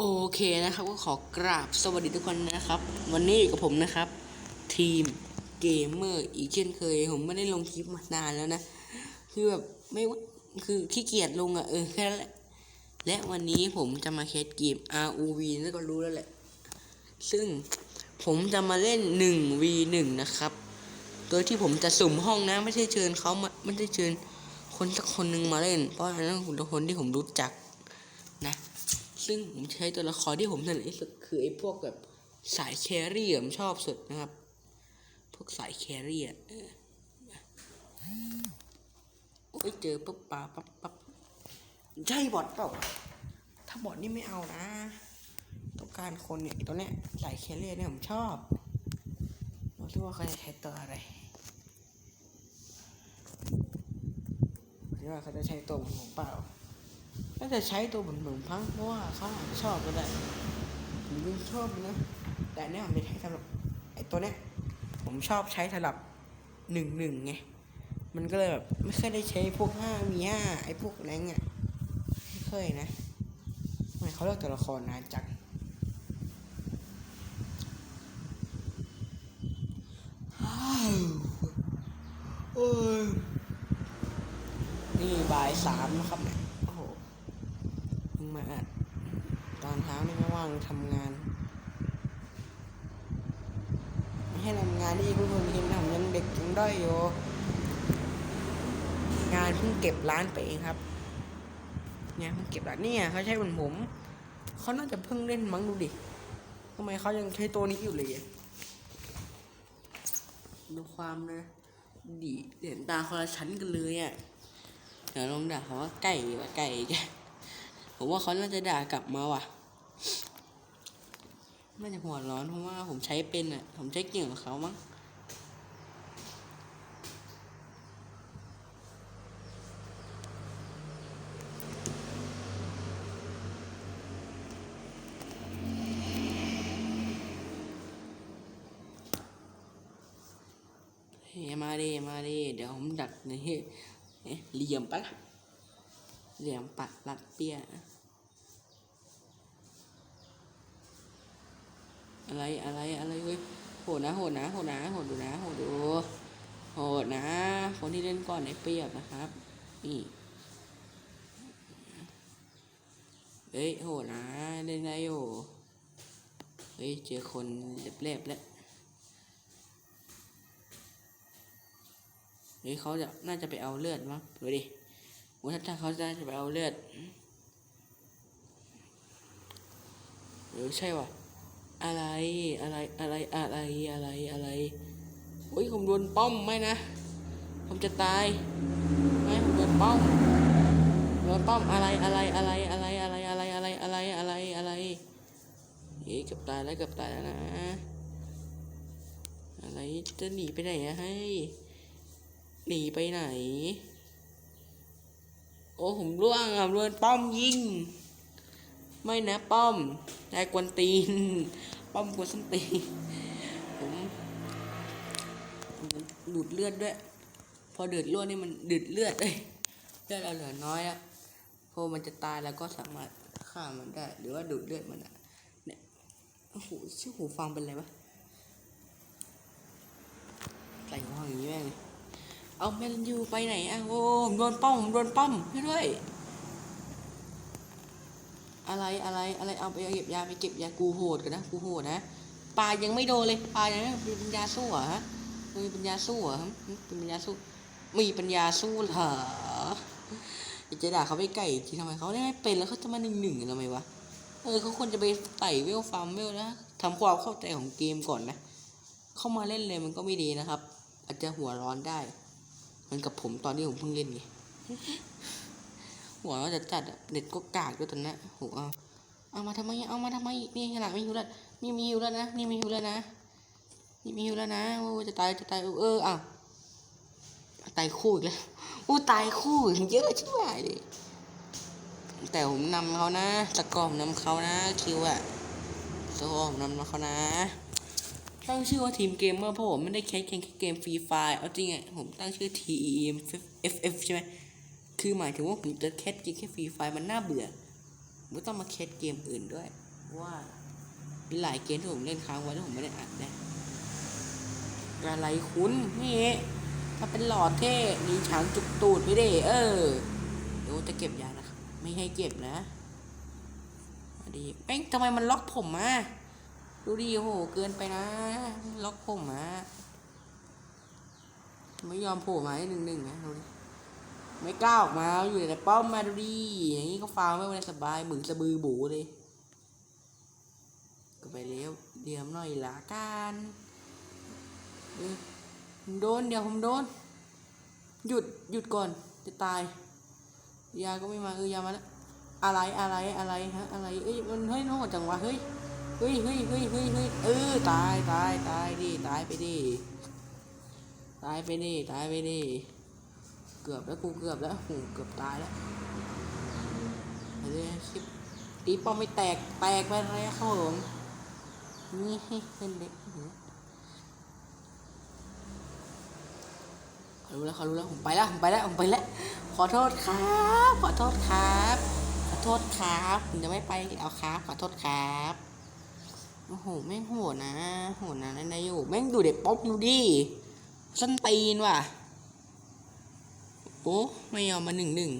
โอเคนะครับก็ขอกราบสวัสดีทุกคนนะครับ วันนี้อยู่กับผมนะครับ ทีมเกมเมอร์อีกเช่นเคย ผมไม่ได้ลงคลิปมานานแล้วนะ คือแบบไม่ว่าคือขี้เกียจลงอะ่ะเออแค่นั้นแหละและวันนี้ผมจะมาแคสเกม ROV นั่นก็รู้แล้วแหละ ซึ่งผมจะมาเล่น 1v1 นะครับ โดยที่ผมจะสุ่มห้องนะ ไม่ใช่เชิญเขามาไม่ได้เชิญคนสักคนหนึ่งมาเล่น เพราะอันนั้นคนที่ผมรู้จักนะ ซึ่งผมใช้ตัวละครที่ผมถนัดที่สุดคือไอ้พวกแบบสายแครี่อะผมชอบสุดนะครับ พวกสายแครี่อะเออโอ้ยเจอปุ๊บปาปั๊บปั๊บใช่บอทเปล่า ถ้าบอทนี่ไม่เอานะ ต้องการคนเนี่ยตัวเนี้ยสายแครี่เนี่ยผมชอบเราคิดว่าเขาจะใช้ตัวอะไรคิดว่าเขาจะใช้ตัวผมเปล่า น่าจะใช้ตัวเหมือนหมือนพังเพราะว่าเขาอาจจะชอบก็ได้ผมก็ชอบนะ แต่เนี่ยผมจะใช้สำหรับไอ้ตัวเนี้ยผมชอบใช้สำหรับหนึ่งหนึ่งไง มันก็เลยแบบไม่เคยได้ใช้พวกห้ามีห้าไอ้พวกแรงอะไม่เคยนะทำไมเขาเลือกตัวละครนานจังอ้าวโอ้ยนี่บ่ายสามนะครับเนี่ย โอ้โหมึงมาอัดตอนเช้านี่ไม่ว่าง ทำงาน ไม่ให้ทำงานที่คุณคนเห็นผมยังเด็กยังด้อยอยู่งานเพิ่งเก็บร้านไปเองครับเนี่ยเพิ่งเก็บร้านเนี่ยเขาใช้เหมือนผมเขาน่าจะเพิ่งเล่นมั้งดูดิทำไมเขายังใช้ตัวนี้อยู่เลยดูความนะดีเด่นตาคนละชั้นกันเลยอะเดี๋ยวลองด่าเขาว่าไก่ว่าไก่แกผมว่าเขาน่าจะด่ากลับมาว่ะ น่าจะหัวร้อนเพราะว่าผมใช้เป็นอะ ผมใช้เก่งกว่าเขามั้งเฮ้ยมาดิมาดิเดี๋ยวผมดักในเฮ้เอ๊ะเหลี่ยมปะล่ะเหลี่ยมปัดลัดเปี้ย อะไรอะไรอะไรเว้ยโหดนะโหดนะโหดนะโหดดูนะโหดดูโหดนะ คนที่เล่นก่อนในเปรียบนะครับนี่เฮ้ยโหดนะเล่นได้อยู่เฮ้ยเจอคนเล็บๆแล้วเฮ้ยเขาจะน่าจะไปเอาเลือดมั้งดูดิว่าถ้าเขาจะไปเอาเลือดหรือใช่วะ อะไรอะไรอะไรอะไรอะไรอะไรโอ้ยผมโดนป้อมไหมนะ ผมจะตายไม่ผมโดนป้อมโดนป้อมอะไรอะไรอะไรอะไรอะไรอะไรอะไรอะไรอะไรอะไรเฮ้ยเกือบตายแล้วเกือบตายแล้วนะ อะไรจะหนีไปไหนอะให้หนีไปไหน โอ้ผมร่วงอะโดนป้อมยิง ไม่นะป้อมนายกวนตีน ป้อมกวนส้นตีนผมดูดเลือดด้วย พอเดือดเลือดนี่มันเดือดเลือดเอ้ยเลือดเราเหลือน้อยอะพอมันจะตายแล้วก็สามารถฆ่ามันได้ หรือว่าดูดเลือดมันอะเนี่ยโอ้โหชื่อหูฟังเป็นไรวะใส่หูฟังอย่างนี้แม่งเอาแมนยูไปไหนอะโอ้ผมโดนป้อมผมโดนป้อมช่วยด้วย อะไรอะไรอะไรเอาไปเก็บยาไปเก็บยากูโหดกันนะกูโหดนะปลายังไม่โดนเลยปลายังไม่มีปัญญาสู้เหรอฮะมีปัญญาสู้เหรอหึมีปัญญาสู้มีปัญญาสู้เหรออจะด่าเขาไปไก่อีกทีทำไมเขาได้ไม่เป็นแล้วเขาจะมาหนึ่งหนึ่งทำไมวะเออเขาควรจะไปไต่เวลฟาร์มเวลนะทำความเข้าใจของเกมก่อนนะ เข้ามาเล่นเลยมันก็ไม่ดีนะครับ อาจจะหัวร้อนได้เหมือนกับผมตอนที่ผมเพิ่งเล่นไง หัวเราจะจัดเน็ตก็กากด้วยตอนนี้โหเอาเอามาทำไมเอามาทำไมนี่ขนาดไม่หิวแล้วนี่มีหิวแล้วนะนี่มีหิวแล้วนะนี่มีหิวแล้วนะโอ้จะตายจะตายเอออ้าตายคู่อีกแล้วโอ้ตายคู่เยอะชิบหายเลยแต่ผมนำเขานะสกอร์ผมนำเขานะคิวอะสกอร์ผมนำเขานะตั้งชื่อว่าทีมเกมเมอร์เพราะผมไม่ได้แค่แค่เกมฟรีไฟเอาจริงอะผมตั้งชื่อ T E M F F ใช่ไหม คือหมายถึงว่าผมจะแคสเกมแค่ฟรีไฟมันน่าเบื่อไม่ต้องมาแคสเกมอื่นด้วย ว่ามีหลายเกมที่ผมเล่นค้างไว้แล้วผมไม่ได้อัดนะอะไรคุณนี่ถ้าเป็นหลอดเท่มีฉางจุกตูดไม่ได้ เออเดี๋ยวจะเก็บยานะครับไม่ให้เก็บนะดีแม่งทำไมมันล็อกผมมาดูดิโหเกินไปนะ ล็อกผมมาไม่ยอมโผล่มาให้หนึ่งหนึ่งนะดูดิ ไม่กล้าออกมาอยู่ในป้อมมาดูดิอย่างนี้ก็ฟาวไม่ได้สบายเหมือสะบือบูเลยก็ไปเลี้ยวเดี๋ยวหน่อยละกันผมโดนเดี๋ยวผมโดน หยุดหยุดก่อนจะตาย ยาก็ไม่มาเออยามาแล้วอะไรอะไรอะไรฮะอะไรเอ้ยมันเฮ้ยโน่จังวะเฮ้ยเฮ้ยเฮ้ยเฮ้ยเฮ้ยเฮ้ยเออตายตายตายดิตายไปดิตายไปดิตายไปดิ กือบแล้วกูเกือบแล้วโหเกือบตายแล้วไปเลยชิบตีป้อมไม่แตกแตกไปแล้วครับผมนี่เล่นเด็กเขารู้แล้วเขารู้แล้วผมไปแล้วผมไปแล้วผมไปแล้วขอโทษครับขอโทษครับขอโทษครับผมจะไม่ไปเอาครับขอโทษครับโอ้โหแม่งโหดนะโหดนะนายอยู่แม่งดูเด็กป๊อปดูดิส้นตีนว่ะ โอ้ไม่ยอมมาหนึ่งหนึ่ง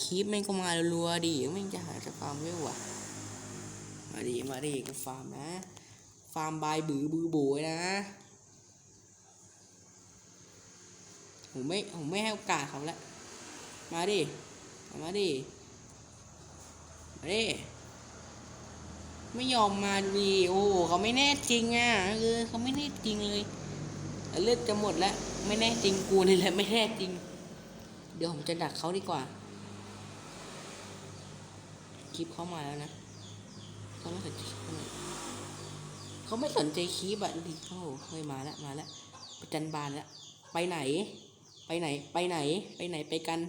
คลิปแม่งก็มารัวๆดิแม่งจะหาจะฟาร์มเวลว่ะ มาดิมาดิก็ฟาร์มนะ ฟาร์มบายบือบือบูนะ ผมไม่ผมไม่ให้โอกาสเขาแล้วมาดิ มาดิ มาดิ ไม่ยอมมาดีโอ้เขาไม่แน่จริงอะเออเขาไม่แน่จริงเลย เลือดจะหมดแล้ว ไม่แน่จริงกูนี่แหละไม่แน่จริง เดี๋ยวผมจะดักเขาดีกว่า คลิปเข้ามาแล้วนะ เขาไม่สนใจเขาไม่สนใจคลิปอะดูดิโอ้โหเฮ้ยมาแล้วมาแล้วประจันบานแล้ว ไปไหน ไปไหน ไปไหน ไปไหนไปกัน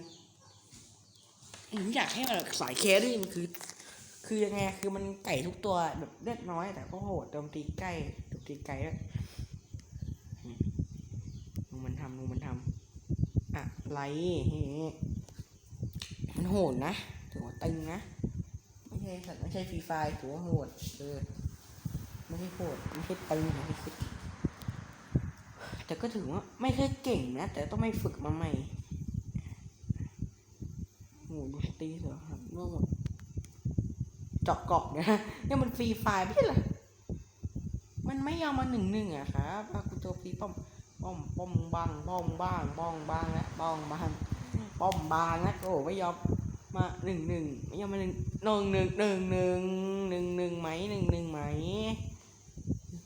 ผมอยากให้มันสายแครี่มันคือ คือยังไง คือมันไก่ทุกตัวแบบเลือดน้อย แต่ก็โหดโจมตีใกล้โจมตีไกลด้วยมดูมันทำดูมันทำ อะไรเฮ้มันโหดนะถือว่าตึงนะไม่ใช่สัตว์ไม่ใช่ฟรีไฟถือว่าโหดเออไม่ใช่โหดไม่ใช่ตึงนะไม่ใช่แต่ก็ถือว่าไม่เคยเก่งนะ แต่ต้องไม่ฝึกมาใหม่โหดูสตีเสือครับร่วงหมดจาะเกาะนะเนี่มันฟรีไฟไม่ใช่เหรอมันไม่ยอมมาหนึ่งหนึ่งอะครับอากูโจฟรีป้อมป้อมป้อมบางป้อมบ้างบ้องบางและ บ้องบางป้อมบางนะโอ้ไม่ยอมมาหนึ่งหนึ่งไม่ยอมมาหนึ่งหนึ่งหนึ่งหนึ่งหนึ่งหนึ่งหนึ่งไหมหนึ่งหนึ่งไหม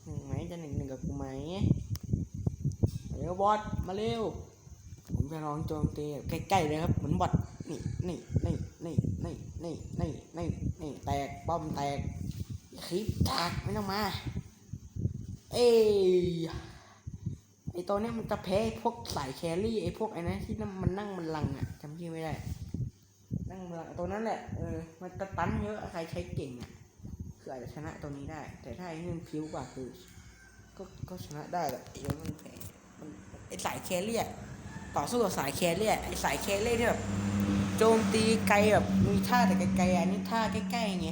หนึ่งไหมจะหนึ่งหนึ่งกับกูไหมเร็วบอสมาเร็วผมจะลองโจมตีใกล้ๆเลยครับเหมือนบอทนี่นี่นี่นี่นี่นี่นี่นี่นี่แตกป้อมแตกคลิปแตกไม่ต้องมา เอ้ย ตัวเนี้ยมันจะแพ้พวกสายแครี่ไอพวกไอ้นะที่นั่มันนั่งมันลังอะจำชื่อไม่ได้ นั่งเมืองตัวนั้นแหละเออมันจะตันเยอะใครใช้เก่งอะคืออาจจะชนะตัวนี้ได้ แต่ถ้าไอ้นี่มันพิ้วกว่าคือก็ก็ชนะได้แหละไอ้นี่มันแพ้มันไอสายแครียต่อสู้กับสายแครียไอ้สายแครียที่แบบโจมตีไกลแบบมีท่าแต่ไกลๆอันนี้ท่าใกล้ๆไง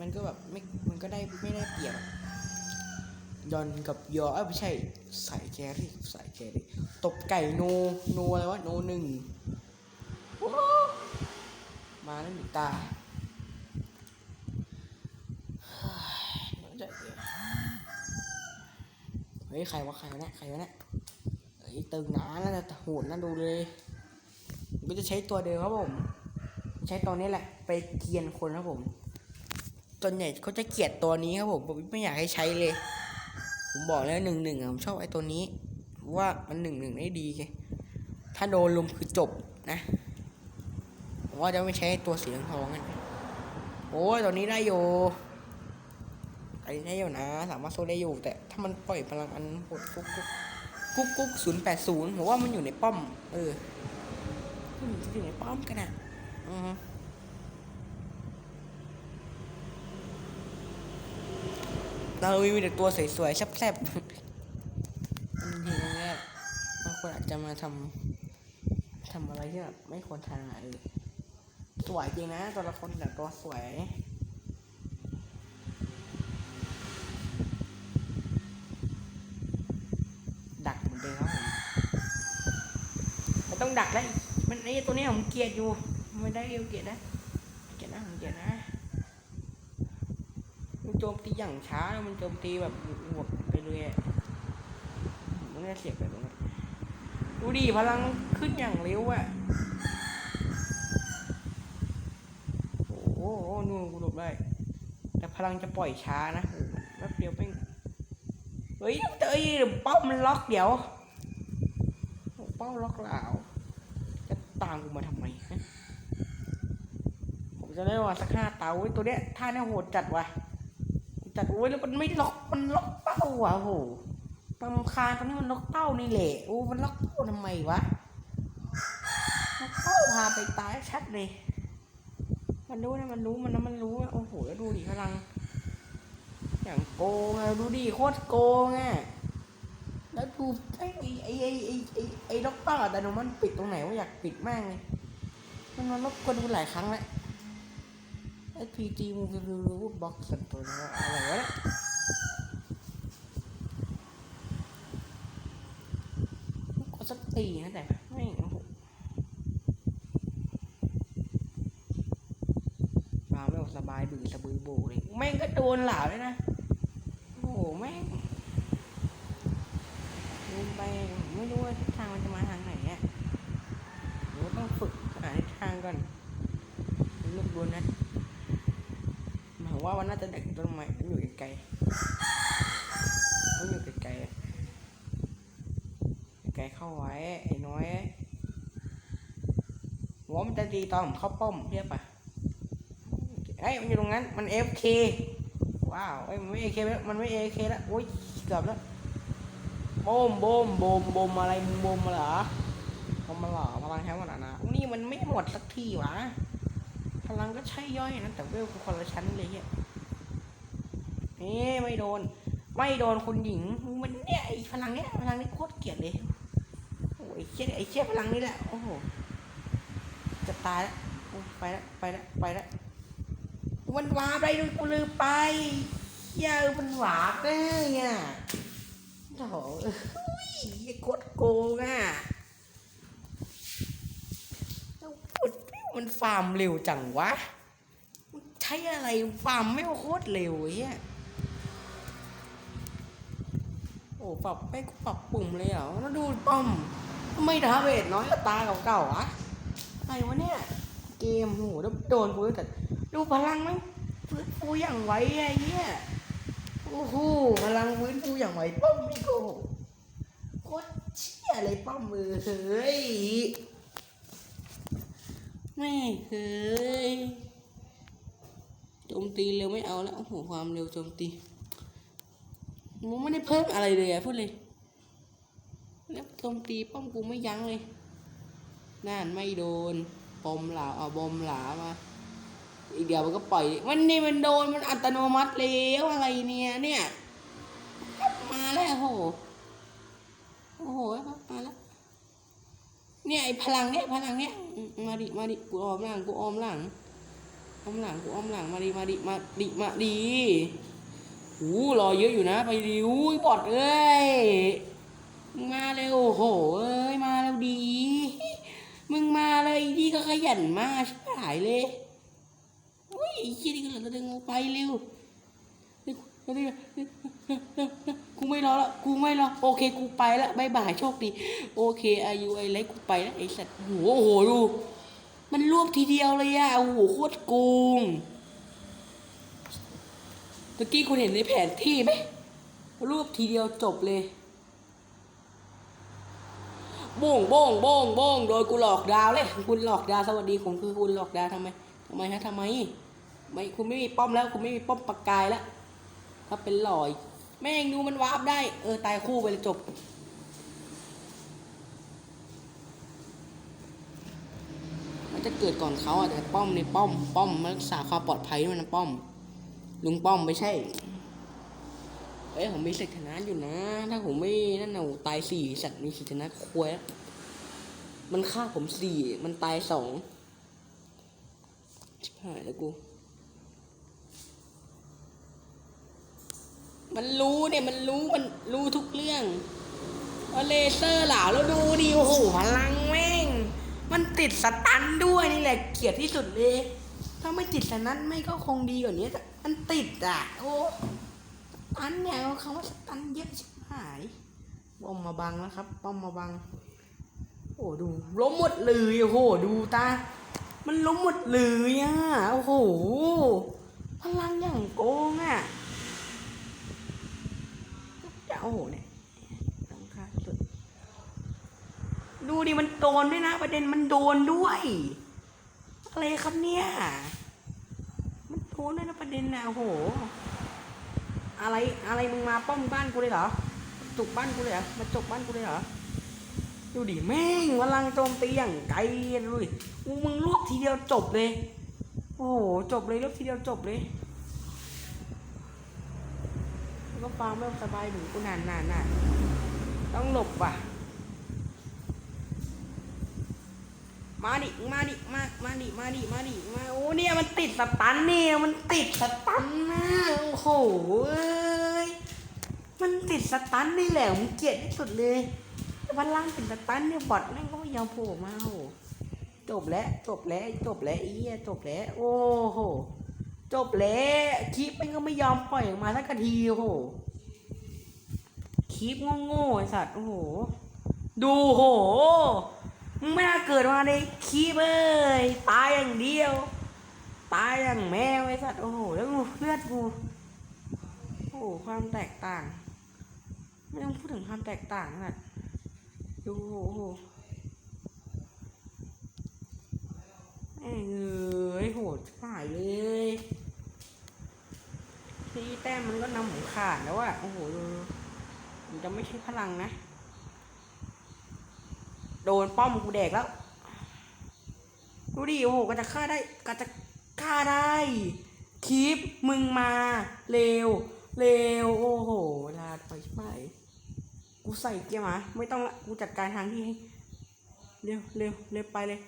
มันก็แบบไม่มันก็ได้ไม่ได้เปรียบ ยอนกับยอเอ้ยไม่ใช่สายแครี่สายแครี่ตบไก่โนโนอะไรวะโนหนึ่งมาแล้วหนีตาเฮ้ยใครวะใครวะเนี่ยใครวะเนี่ยเฮ้ยตึงหนาแล้วแต่โหดนะดูเลยผมก็จะใช้ตัวเดิมครับผม ใช้ตัวนี้แหละ ไปเกียนคนครับผมส่วนใหญ่เขาจะเกลียดตัวนี้ครับผมผมไม่อยากให้ใช้เลย ผมบอกแล้วหนึ่งหนึ่งผมชอบไอ้ตัวนี้ ว่ามันหนึ่งหนึ่งได้ดีไงถ้าโดนลุมคือจบนะผมว่าจะไม่ใช้ตัวสีทองกันโอ้ยตัวนี้ได้อยู่ไอ้ได้อยู่นะ สามารถสู้ได้อยู่ แต่ถ้ามันปล่อยพลังอันหดกุ๊กกุ๊กกุ๊กกุ๊กศูนย์แปดศูนย์ผมว่ามันอยู่ในป้อม เออมันอยู่ในป้อมกันอะอือ เรารีวิวแต่ตัวสวยๆแซ่บๆมันเห็นแรกบางคนอาจจะมาทำทำอะไรที่แบบไม่ควรทำอะไรสวยจริงนะตัวละครแต่ตัวสวยดักเหมือนเดิมครับผมไม่ต้องดักเลยมันไอ้ตัวนี้ผมเกลียดอยู่ ไม่ได้เกลียดนะ เกลียดนะผมเกลียดนะ โจมตีอย่างช้าแล้วมันโจมตีแบบหวบไปเลยมันน่าเสียบไปตรงนั้นดูดิพลังขึ้นอย่างเร็วอะโอ้โหนู่นกูหลบได้ แต่พลังจะปล่อยช้านะแป๊บเดียวเป้งเฮ้ยเอ้ยป้ามันล็อกเดี๋ยวโอ้เป้าล็อกเหลาจะตามกูมาทำไมผมจะได้ว่าสักห้าเตาว้ตัวเนี้ยท่าเนี้ยโหดจัดว่ะ จัดโอ้ยแล้วมันไม่ล็อกมันล็อกเป้าว่ะโหตำคาญตอนนี้มันล็อกเป้านี่แหละโอ้มันล็อกเป้าทำไมวะล็อกเป้าพาไปตายชัดเลย มันรู้นะมันรู้มันนะมันรู้โอ้โหแล้วดูดิพลัง อย่างโกงอะดูดิโคตรโกงอะแล้วดูไอ้ไอ้ไอ้ไอ้ไอ้ไอ้ด็อกเตอร์แต่หนูมันปิดตรงไหนว่าอยากปิดมากเลยมันมันรบกวนดูหลายครั้งแล้ว ไอพีจีมูรูรูบ็อกสันตัวนี้อะไรวะก็สักตีนะแต่ไม่โอ้โหมาไม่สบายบือสะบือโบเลยแม่งก็โดนเหล่าเลยนะ โอ้โหแม่งลืมไปไม่รู้ว่าทิศทางมันจะมาทางไหนอะเดี๋ยวต้องฝึกหาทิศทางก่อนลูกดวนนะหมาย ว่าน่าจะเด็กต้นไม้มันอยู่ไกลๆมันอยู่ไกลๆไกลเข้าไว้ไอ้น้อยหัวมันจะดีตอนผมเข้าป้อมเรียบปะเอ้ยมันอยู่ตรงนั้น มัน FK ว้าวเอ้ยมันไม่ AK แล้วมันไม่ AK แล้วโอ้ยเกือบแล้วโบมโบมโบมโบมอะไรมึงโบมมาเหรอโบมมาเหรอพลังแค่หมดนะนี่มันไม่หมดสักทีวะพลังก็ใช่ย่อยนะแต่เวลกูคนละชั้นเลยอะ นี่ไม่โดน ไม่โดนคุณหญิงมันเนี่ยไอ้พลังเนี้ยพลังนี้โคตรเกลียดเลยโอ้ยเชี่ยไอ้เชี่ยพลังนี้แหละโอ้โหจะตายแล้วไปแล้วไปแล้วไปแล้วมันวาร์ปด้ด้วยกูลืมไปเยอะมันหวาร์ปได้อะโถ่เอ้ยโคตรโกงอะมันฟาร์มเร็วจังวะ ใช้อะไรฟาร์มไม่โคตรเร็วเฮีย โอ้ปรับไม่กูปรับปุ่มเลยเหรอแล้วดูป้อมทำไม่ดาเวทน้อยกว่าตาเก่าๆวะอะไรวะเนี่ย เกมโหแล้วโดนกูแต่ดูพลังมันฟื้นฟูอย่างไวไอ้เนี่ยโอ้โหพลังฟื้นฟูอย่างไวป้อมไม่โกหกโคตรเชี่ยเลยป้อมมือเฮ้ยไม่เฮ้ยโจมตีเร็วไม่เอาแล้วโอ้โหความเร็วโจมตี มันไม่ได้เพิ่มอะไรเลยอะพูดเลยแล้วโจมตีป้อมกูไม่ยั้งเลยนั่นไม่โดนปมหลาเอาบอมหลามา อีกเดี๋ยวมันก็ปล่อย มันนี่มันโดนมันอัตโนมัติแล้วอะไรเนี่ยเนี่ยมาแล้วโอ้โหโอ้โหมาแล้วเนี่ยไอพลังเนี่ยพลังเนี่ยมมาดิมาดิกูออมหลังกูออมหลังออมหลังกูออมหลังมาดิมาดิมาดิมาดิ หูรอเยอะอยู่นะ ไปดิวบอดเอ้ย มาเร็วโหเอ้ย มาแล้วดี มึงมาเลยดีก็ขยันมาชิบหายเลยอุ้ยไอ้เหี้ยนี่ก็เหลือดึงออกไปเร็วเร็วเร็วเร็วเร็วเร็วเร็วกูไม่รอละกูไม่รอโอเคกูไปละบายบายโชคดี โอเคอายุไอเล็กกูไปละไอสัตว์โอ้โหโอ้โหดู มันรวบทีเดียวเลยอะโอ้โหโคตรโกง ตะกี้คุณเห็นในแผนที่ไหมรวบทีเดียวจบเลย โบ้งโบ้งโบ้งโบ้งโดยกูหลอกดาวเลย คุณหลอกดาวสวัสดีผมคือคุณหลอกดาวทำไมทำไมฮะทำไมไม่คุณไม่มีป้อมแล้ว คุณไม่มีป้อมปากกายแล้วถ้าเป็นหลอย แม่งดูมันวาร์ปได้ เออ ตายคู่ไปเลยจบมันจะเกิดก่อนเขาอะแต่ป้อมในป้อมป้อมรักษาความปลอดภัยด้วยนะป้อม ลุงป้อมไม่ใช่ เอ้ยผมมีสิทธิชนะอยู่นะ ถ้าผมไม่นั่นน่ะตายสี่สัตว์มีสิทธิชนะควยมันฆ่าผมสี่มันตายสองชิบหายแล้วกู มันรู้เนี่ยมันรู้มันรู้ทุกเรื่องว่าเลเซอร์เหล่าแล้วดูดิโอ้โหพลังแม่ง มันติดสตันด้วยนี่แหละเกลียดที่สุดเลย ถ้าไม่ติดสตันไม่ก็คงดีกว่านี้แต่มันติดอะ โอ้ตันเนี่ยคำว่าสตันเยอะชิบหายป้อมมาบังแล้วครับ ป้อมมาบัง โอ้ดูล้มหมดเลยโอ้โหดูตา มันล้มหมดเลยอะโอ้โหพลังอย่างโกงอะจะโอ้โหเนี่ยตั้งค่าสุด ดูดิมันโดนด้วยนะ ประเด็นมันโดนด้วย อะไรครับเนี่ย มันโดนด้วยนะประเด็นนะโอ้โห อะไรอะไรมึงมาป้อมบ้านกูเลยเหรอจุกบ้านกูเลยเหรอมาจกบ้านกูเลยเหรอดูดิแม่งพลังโจมตีอย่างไกลดูดิอู้มึงรวบทีเดียวจบเลย โอ้โหจบเลยรวบทีเดียวจบเลยแล้วก็ฟังไม่สบายหนูกูนานนานนานต้องหลบว่ะ มาดิ มาดิ มา มาดิ มาดิ มาดิ มา โอ้เนี่ยมันติดสตันเนี่ยมันติดสตันนะโอ้โหเอ้ย มันติดสตันนี่แหละผมเกลียดที่สุดเลยแต่พลังติดสตันเนี่ยบอทแม่งก็ไม่ยอมโผล่มาโอ้โหจบแล้วจบแล้วจบแล้วอี้จบแล้วโอ้โหจบแล้วคลิปแม่งก็ไม่ยอมปล่อยออกมาสักทีโอ้โหคลิปโง่ๆไอ้สัตว์โอ้โห ดูโห ไม่น่าเกิดมาในคีบเอ้ยตายอย่างเดียว ตายอย่างแมวไอ้สัตว์โอ้โหแล้วกูเลือดกูโอ้โหความแตกต่าง ไม่ต้องพูดถึงความแตกต่างนะดูโอ้โหแม่งเอ้ยโหดหายเลยทีแต้มมันก็นำผมขาดแล้วอะโอ้โหดูมันจะไม่ใช่พลังนะ โดนป้อมกูแดกแล้ว ดูดิโอ้โหก็จะฆ่าได้ก็จะฆ่าได้คลิปมึงมาเร็วเร็วโอ้โหเวลาไปใช่ไหมกูใส่เกียร์มาไม่ต้องละกูจัดการทางที่ให้เร็วเร็วเร็วไปเลย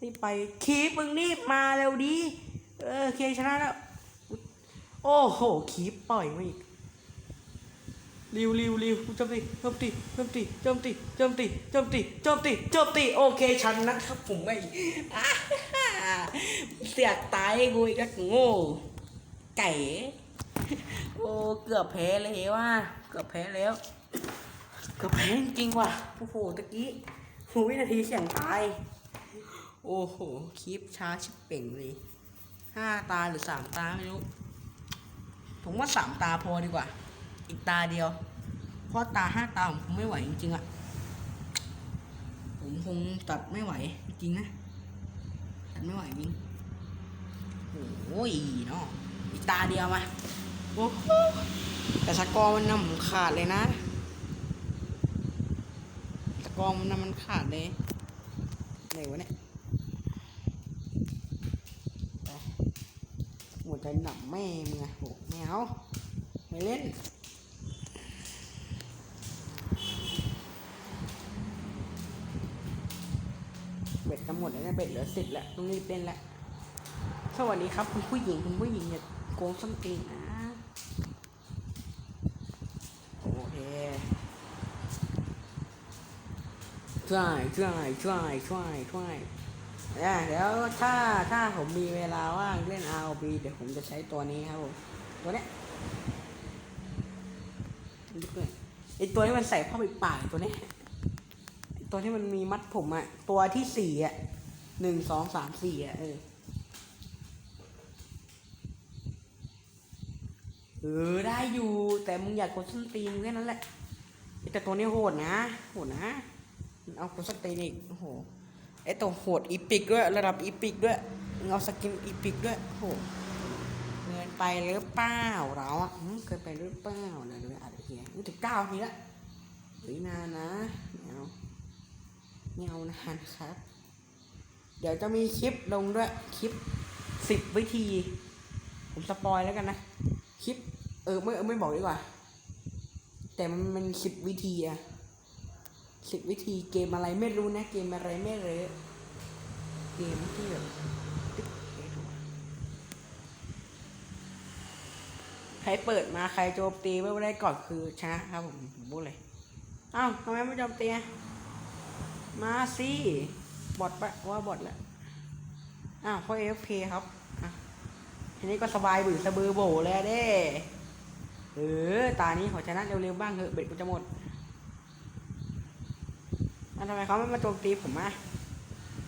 รีบไปคลิปมึงรีบมาเร็วดีเออเคชนะแล้ว โอ้โหคลิปปล่อยมาอีก ริวริวริวโจมตีโจมตีโจมตีโจมตีโจมตีโจมตีโจมตีโจมตีโอเคชันนะครับผมไม่เสียกตายกูอีกแล้วโง่ไก่โอ้เกือบแพ้เลยว่าเกือบแพ้แล้ว เกือบแพ้จริงว่ะโอ้โหตะกี้หูวินาทีเสี่ยงตายโอ้โหคลิปช้าชิบเป่งเลยห้าตาหรือสามตาไม่รู้ผมว่าสามตาพอดีกว่า อีกตาเดียว เพราะตาห้าตาผมคงไม่ไหวจริงๆอะผมคงตัดไม่ไหวจริงนะ ตัดไม่ไหวจริงโอ้ยเนาะอีกตาเดียวมาโอ้แต่สกอร์มันนำผมขาดเลยนะสกอร์มันนำมันขาดเลยไหนวะเนี่ยหัวใจหนักแม่มึงไงโหไม่ไม่เล่น เบ็ดจะ หมดแล้วเนี่ยเบ็ดเหลือสิบแล้วต้องรีบเล่นแล้วสวัสดีครับ คุณผู้หญิงคุณผู้หญิงอย่าโกงส้นตีนนะโอเคช่วยช่วยช่วยช่วยช่วยเนี่ยเดี๋ยวถ้าถ้าผมมีเวลาว่างเล่น ROB เดี๋ยวผมจะใช้ตัวนี้ครับผมตัวเนี้ยไอตัวนี้มันใส่ผ้าปิดปากตัวเนี้ยตัวที่มันมีมัดผมอะตัวที่สี่อะ หนึ่งสองสามสี่อะเออเออได้อยู่แต่มึงอยากกดส้นตีนแค่นั้นแหละแต่ตัวนี้โหดนะโหดนะเอากดส้นตีนอีกโอ้โหไอตัวโหดอีปิกด้วยระดับอีปิกด้วยมึงเอาสกินอีปิกด้วยโอ้โหเกินไปหรือเปล่าเราอะเกินไปหรือเปล่าเดี๋ยวเดี๋ยวอ่านอีกทีนี่ถึงเก้าทีละหรือนานนะไม่เอาไม่เอานานครับ เดี๋ยวจะมีคลิปลงด้วย คลิปสิบวิธี ผมสปอยแล้วกันนะ คลิป เออไม่เออไม่บอกดีกว่า แต่มันมันสิบวิธีอะสิบวิธีเกมอะไรไม่รู้นะ เกมอะไรไม่รู้เกมที่แบบใครเปิดมาใครโจมตีไม่ได้ก่อนคือชนะครับผมผมพูดเลยเอ้าทำไมไม่โจมตีมาสิ บอทปะว่าบอทแหละอ้าวเขาเอฟเคครับอะทีนี้ก็สบายบือสะบือโบแล้วเด้ เออ ตานี้ขอชนะเร็วๆบ้างเถอะเบ็ดกูจะหมดอะทำไมเขาไม่มาโจมตีผมอะ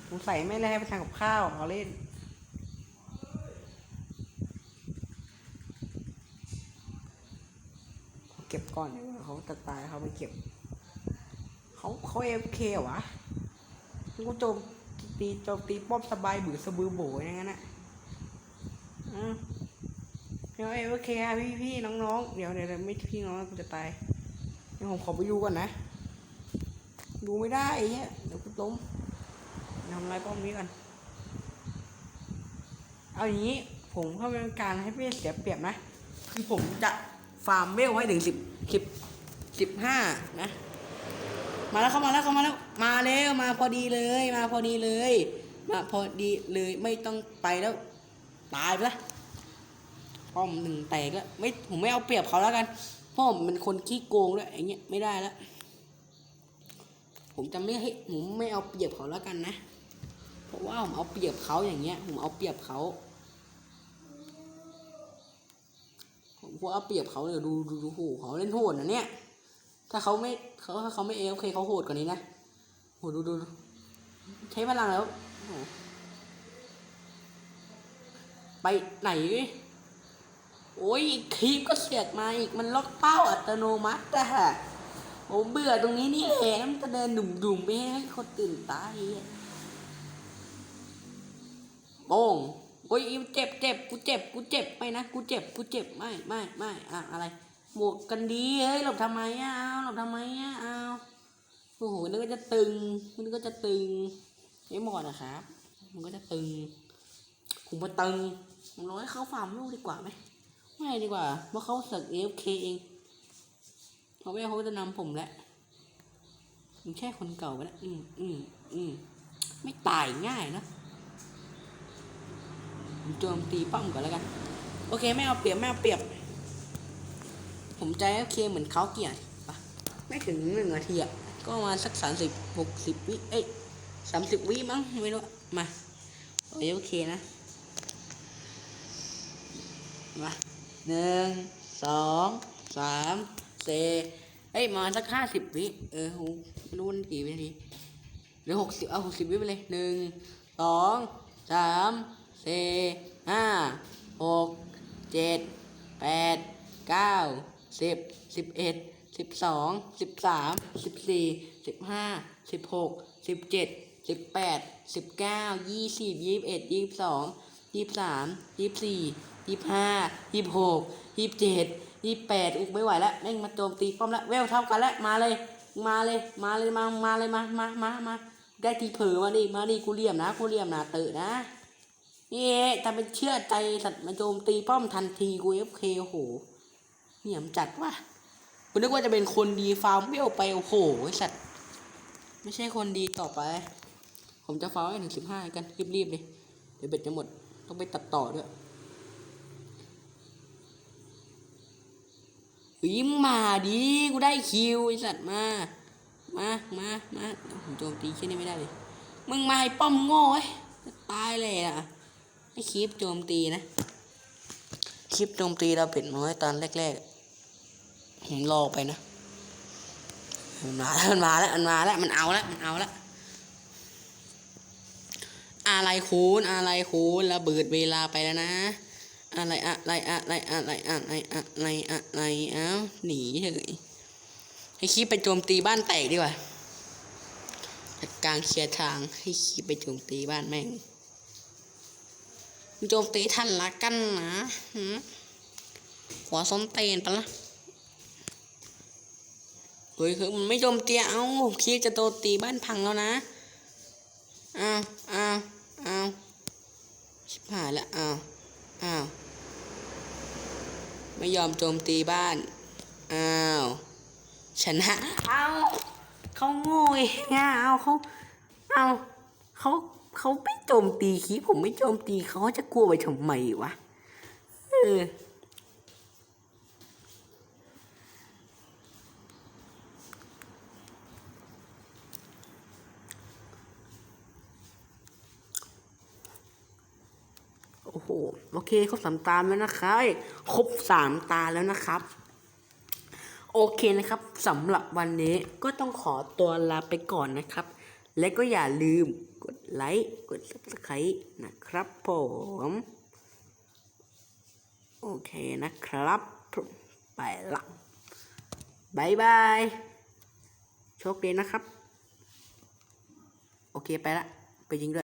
ผมใส่ไม่เลยให้ไปทำกับข้าวเขาเล่นเก็บก่อนเดี๋ยวเขาจะตายเขาไปเก็บ เขาเขาเอฟเควะ กูโจมตีโจมตีป้อมสบายบือสบือโบอย่างนั้นนะอืมเดี๋ยวเอฟเคพี่พี่น้องๆเดี๋ยวเดี๋ยวเดี๋ยวไม่พี่น้องกูจะตายเดี๋ยวผมขอไปดูก่อนนะ ดูไม่ได้ไอ้เหี้ยเดี๋ยวกูล้มทำอะไรป้อมนี้ก่อนเอาอย่างนี้ผมเข้าเป็นการให้พี่เสียเปรียบนะ คือผมจะฟาร์มเวลให้ถึงสิบสิบสิบห้านะ มาแล้วเข้ามาแล้วเข้ามาแล้วมาแล้วมาพอดีเลยมาพอดีเลย มาพอดีเลยไม่ต้องไปแล้ว ตายไปละป้อมหนึ่งแตกแล้วไม่ผมไม่เอาเปรียบเขาแล้วกันเพราะผมเป็นคนขี้โกงด้วยอย่างเงี้ยไม่ได้แล้วผมจะไม่ให้ผมไม่เอาเปรียบเขาแล้วกันนะ เพราะว่าผมเอาเปรียบเขาอย่างเงี้ย ผมเอาเปรียบเขาผมเอาเปรียบเขาเลยดูดูดูโหเขาเล่นโหดนะเนี่ย ถ้าเขาไม่เขาถ้าเขาไม่เอฟเคเขาโหดกว่านี้นะโหดูดูดูใช้พลังแล้วโอ้โหไปไหน โอ้ยคลิปก็เสียกมาอีก มันล็อกเป้าอัตโนมัติอะฮะโอ้เบื่อตรงนี้นี่แหละมันจะเดินดุ่มๆไปให้คนตื่นตายอะโป้งโอ้ยเจ็บเจ็บกูเจ็บ กูเจ็บไม่นะ กูเจ็บ กูเจ็บ ไม่ไม่ไม่อะอะไร หมวกกันดีเฮ้ยหลบทำไมอะเอาหลบทำไมอะเอาโอ้โหนึกว่าจะตึงนึกว่าจะตึงไม่หมดนะครับ มันก็จะตึงผมมาตึงผมร้อยเขาฟาร์มลูกดีกว่าไหมไม่ดีกว่าเพราะเขาเสกเอฟเคเองเขาไม่เขาจะนำผมแหละผมแค่คนเก่าไปแล้วอืมอืมอืมไม่ตายง่ายนะผมโจมตีป้อมก่อนแล้วกัน โอเคไม่เอาเปรียบไม่เอาเปรียบ ผมใจโอเคเหมือนเขาเกียร์ปะไม่ถึงหนึ่งนาทีอะก็ประมาณสักสามสิบหกสิบวิเอ้ยสามสิบวิมั้งไม่รู้มาโอเคโอเคนะมาหนึ่งสองสามสี่เอ้ยมาสักห้าสิบวิเออหไม่รู้มันกี่วินาทีหรือหกสิบเอาหกสิบวิไปเลยหนึ่งสองสามสี่ห้าหกเจ็ดแปดเก้า สิบสิบเอ็ดสิบสองสิบสามสิบสี่สิบห้าสิบหกสิบเจ็ดสิบแปดสิบเก้ายี่สิบยี่สิบเอ็ดยี่สิบสองยี่สิบสามยี่สิบสี่ยี่สิบห้ายี่สิบหกยี่สิบเจ็ดยี่สิบแปดอุกไม่ไหวแล้วแม่งมาโจมตีป้อมแล้วเวลเท่ากันแล้วมาเลย มาเลยมาเลยมามาเลยมามามามาได้ทีเผลอมาดิมาดิกูเลี่ยมนะกูเลี่ยมนะเตอนะนี่ทำเป็นเชื่อใจสัตว์มาโจมตีป้อมทันทีกูเอฟเคโอ้โห เหนียมจัดว่ะกูนึกว่าจะเป็นคนดีฟาร์มเวลไปโอ้โหไอสัตว์ไม่ใช่คนดีต่อไป ผมจะฟาร์มให้ถึงสิบห้ากันรีบๆเลยเดี๋ยวเบ็ดจะหมดต้องไปตัดต่อด้วยยิ้มมาดิกูได้คิวไอสัตว์มา มามามาผมโจมตีแค่นี้ไม่ได้เลยมึงมาให้ป้อมโง่เว้ตายเลยอะให้คลิปโจมตีนะคลิปโจมตีเราเป็นน้อยตอนแรกๆ รอไปนะ มันมาแล้วมันมาแล้วมันมาแล้วมันเอาแล้วมันเอาแล้วอะไรคูณอะไรคูณระเบิดเวลาไปแล้วนะ อะไรอะไรอะไรอะไรอะไรอะไรอะไรเอ้าหนีเถอะให้คลิปไปโจมตีบ้านแตกดีกว่าจัดการเคลียร์ทางให้คลิปไปโจมตีบ้านแม่งโจมตีท่านละกันนะหืมหัวส้นเตนปะละ เฮ้ยคือมันไม่โจมตีเอ้าคิดจะโจมตีบ้านพังแล้วนะอ้าวอ้าวอ้าวชิบหายแล้วอ้าวอ้าวไม่ยอมโจมตีบ้านอ้าวชนะเอาเขาโง่เองเอาเขาเอาเขาเขาไม่โจมตีคีผมไม่โจมตีเขาจะกลัวไปทำไมวะเออ โอ เคครบสามตาแล้วนะครับครบสามตาแล้วนะครับ โอเคนะครับสำหรับวันนี้ก็ต้องขอตัวลาไปก่อนนะครับ และก็อย่าลืมกดไลค์กด subscribe นะครับผมโอเคนะครับ ไปละบายบายโชคดีนะครับ โอเคไปละ ไปยิงด้วย